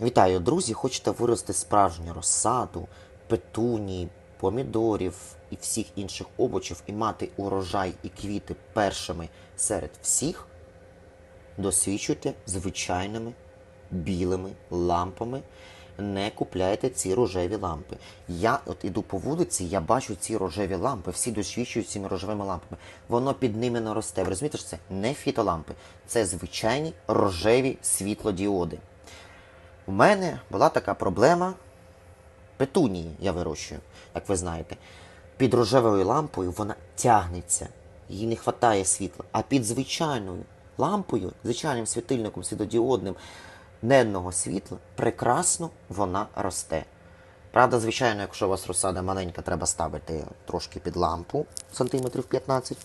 Вітаю, друзі! Хочете вирости справжню розсаду, петуній, помідорів і всіх інших овочів і мати урожай і квіти першими серед всіх? Досвідчуйте звичайними білими лампами. Не купляйте ці рожеві лампи. Я от іду по вулиці, я бачу ці рожеві лампи, всі досвідчують цими рожевими лампами. Воно під ними не росте. Ви розумієте, що це не фітолампи, це звичайні рожеві світлодіоди. У мене була така проблема петунії я вирощую, як ви знаєте. Під рожевою лампою вона тягнеться, їй не вистачає світла. А під звичайною лампою, звичайним світильником світодіодним денного світла, прекрасно вона росте. Правда, звичайно, якщо у вас розсада маленька, треба ставити трошки під лампу, сантиметрів 15.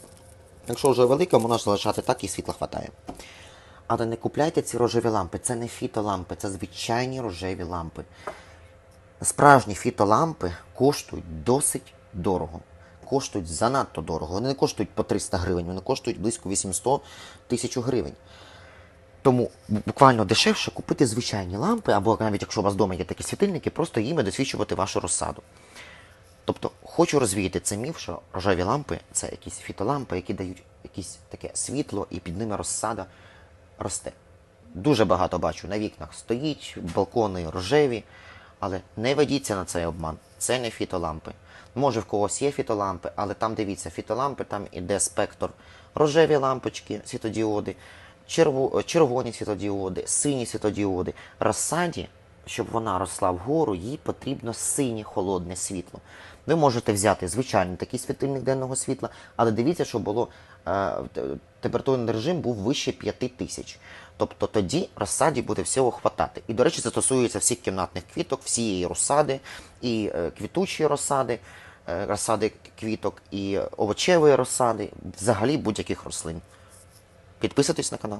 Якщо вже велика, можна залишати так і світла вистачає. Але не купляйте ці рожеві лампи. Це не фітолампи, це звичайні рожеві лампи. Справжні фітолампи коштують досить дорого. Коштують занадто дорого. Вони не коштують по 300 гривень, вони коштують близько 800 тисяч гривень. Тому буквально дешевше купити звичайні лампи, або навіть якщо у вас вдома є такі світильники, просто їми досвідчувати вашу розсаду. Тобто хочу розвіяти цей міф, що рожеві лампи це якісь фітолампи, які дають якесь таке світло, і під ними розсада росте. Дуже багато бачу на вікнах стоїть, балкони рожеві, але не ведіться на цей обман. Це не фітолампи. Може в когось є фітолампи, але там дивіться, фітолампи, там іде спектр рожеві лампочки, світодіоди, черво- червоні світодіоди, сині світодіоди. Розсаді, щоб вона росла вгору, їй потрібно синє холодне світло. Ви можете взяти звичайний такий світильник денного світла, але дивіться, щоб було е, температурний режим був вище 5000. Тобто тоді розсаді буде всього хватати. І, до речі, це стосується всіх кімнатних квіток, всієї розсади, і е, квітучої розсади, е, розсади квіток, і овочевої розсади, взагалі будь-яких рослин. Підписуйтесь на канал.